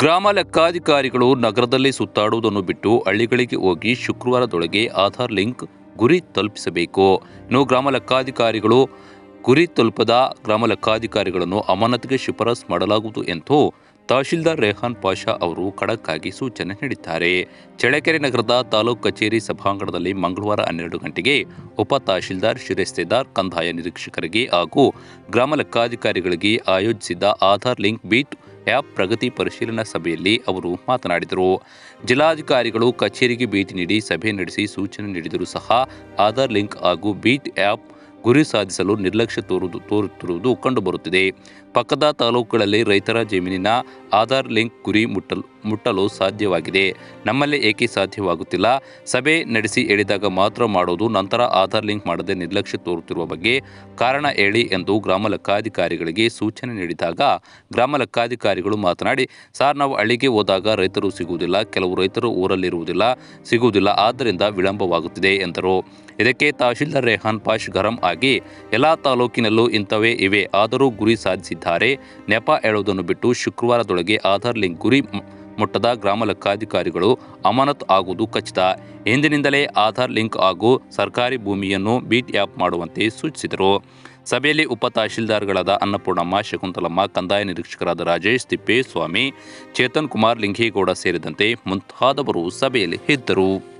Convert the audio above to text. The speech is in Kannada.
ಗ್ರಾಮ ಲೆಕ್ಕಾಧಿಕಾರಿಗಳು ನಗರದಲ್ಲಿ ಸುತ್ತಾಡುವುದನ್ನು ಬಿಟ್ಟು ಹಳ್ಳಿಗಳಿಗೆ ಹೋಗಿ ಶುಕ್ರವಾರದೊಳಗೆ ಆಧಾರ್ ಲಿಂಕ್ ಗುರಿ ತಲುಪಿಸಬೇಕು. ಇನ್ನು ಗ್ರಾಮ ಲೆಕ್ಕಾಧಿಕಾರಿಗಳು ಗುರಿ ತಲುಪದ ಗ್ರಾಮ ಲೆಕ್ಕಾಧಿಕಾರಿಗಳನ್ನು ಅಮಾನತ್ಗೆ ಶಿಫಾರಸು ಮಾಡಲಾಗುವುದು ಎಂದು ತಹಶೀಲ್ದಾರ್ ರೆಹಾನ್ ಪಾಷಾ ಅವರು ಖಡಕ್ ಆಗಿ ಸೂಚನೆ ನೀಡಿದ್ದಾರೆ. ಚಳ್ಳಕೆರೆ ನಗರದ ತಾಲೂಕು ಕಚೇರಿ ಸಭಾಂಗಣದಲ್ಲಿ ಮಂಗಳವಾರ ಹನ್ನೆರಡು ಗಂಟೆಗೆ ಉಪ ತಹಶೀಲ್ದಾರ್ ಶಿರಸ್ತೆದಾರ್ ಕಂದಾಯ ನಿರೀಕ್ಷಕರಿಗೆ ಹಾಗೂ ಗ್ರಾಮ ಲೆಕ್ಕಾಧಿಕಾರಿಗಳಿಗೆ ಆಯೋಜಿಸಿದ್ದ ಆಧಾರ್ ಲಿಂಕ್ ಬೀಟ್ ಆ್ಯಪ್ ಪ್ರಗತಿ ಪರಿಶೀಲನಾ ಸಭೆಯಲ್ಲಿ ಅವರು ಮಾತನಾಡಿದರು. ಜಿಲ್ಲಾಧಿಕಾರಿಗಳು ಕಚೇರಿಗೆ ಭೇಟಿ ನೀಡಿ ಸಭೆ ನಡೆಸಿ ಸೂಚನೆ ನೀಡಿದರೂ ಸಹ ಆಧಾರ್ ಲಿಂಕ್ ಹಾಗೂ ಬೀಟ್ ಆ್ಯಪ್ ಗುರಿ ಸಾಧಿಸಲು ನಿರ್ಲಕ್ಷ್ಯ ತೋರುವುದು ತೋರುತ್ತಿರುವುದು ಕಂಡುಬರುತ್ತಿದೆ. ಪಕ್ಕದ ತಾಲೂಕುಗಳಲ್ಲಿ ರೈತರ ಜಮೀನಿನ ಆಧಾರ್ ಲಿಂಕ್ ಗುರಿ ಮುಟ್ಟಲು ಮುಟ್ಟಲು ಸಾಧ್ಯವಾಗಿದೆ. ನಮ್ಮಲ್ಲಿ ಏಕೆ ಸಾಧ್ಯವಾಗುತ್ತಿಲ್ಲ. ಸಭೆ ನಡೆಸಿ ಹೇಳಿದಾಗ ಮಾತ್ರ ಮಾಡೋದು, ನಂತರ ಆಧಾರ್ ಲಿಂಕ್ ಮಾಡದೆ ನಿರ್ಲಕ್ಷ್ಯ ತೋರುತ್ತಿರುವ ಬಗ್ಗೆ ಕಾರಣ ಹೇಳಿ ಎಂದು ಗ್ರಾಮ ಲೆಕ್ಕಾಧಿಕಾರಿಗಳಿಗೆ ಸೂಚನೆ ನೀಡಿದಾಗ ಗ್ರಾಮ ಲೆಕ್ಕಾಧಿಕಾರಿಗಳು ಮಾತನಾಡಿ, ಸಾರ್, ನಾವು ಹಳ್ಳಿಗೆ ಹೋದಾಗ ರೈತರು ಸಿಗುವುದಿಲ್ಲ, ಕೆಲವು ರೈತರು ಊರಲ್ಲಿರುವುದಿಲ್ಲ, ಸಿಗುವುದಿಲ್ಲ, ಆದ್ದರಿಂದ ವಿಳಂಬವಾಗುತ್ತಿದೆ, ಎಂದರು. ಇದಕ್ಕೆ ತಹಶೀಲ್ದಾರ್ ರೆಹಾನ್ ಪಾಷ್ ಗರಂ ಆಗಿ, ಎಲ್ಲ ತಾಲೂಕಿನಲ್ಲೂ ಇಂಥವೇ ಇವೆ, ಆದರೂ ಗುರಿ ಸಾಧಿಸಿದ್ದಾರೆ. ನೆಪ ಹೇಳುವುದನ್ನು ಬಿಟ್ಟು ಶುಕ್ರವಾರದೊಳಗೆ ಆಧಾರ್ ಲಿಂಕ್ ಗುರಿ ಮುಟ್ಟದ ಗ್ರಾಮ ಲೆಕ್ಕಾಧಿಕಾರಿಗಳು ಅಮಾನತ್ ಆಗುವುದು ಖಚಿತ. ಎಂದಿನಿಂದಲೇ ಆಧಾರ್ ಲಿಂಕ್ ಹಾಗೂ ಸರ್ಕಾರಿ ಭೂಮಿಯನ್ನು ಬೀಟ್ ಆ್ಯಪ್ ಮಾಡುವಂತೆ ಸೂಚಿಸಿದರು. ಸಭೆಯಲ್ಲಿ ಉಪ ತಹಶೀಲ್ದಾರ್ಗಳಾದ ಅನ್ನಪೂರ್ಣಮ್ಮ, ಶಕುಂತಲಮ್ಮ, ಕಂದಾಯ ನಿರೀಕ್ಷಕರಾದ ರಾಜೇಶ್, ತಿಪ್ಪೇಸ್ವಾಮಿ, ಚೇತನ್ ಕುಮಾರ್, ಲಿಂಗೇಗೌಡ ಸೇರಿದಂತೆ ಮುಂತಾದವರು ಸಭೆಯಲ್ಲಿ ಇದ್ದರು.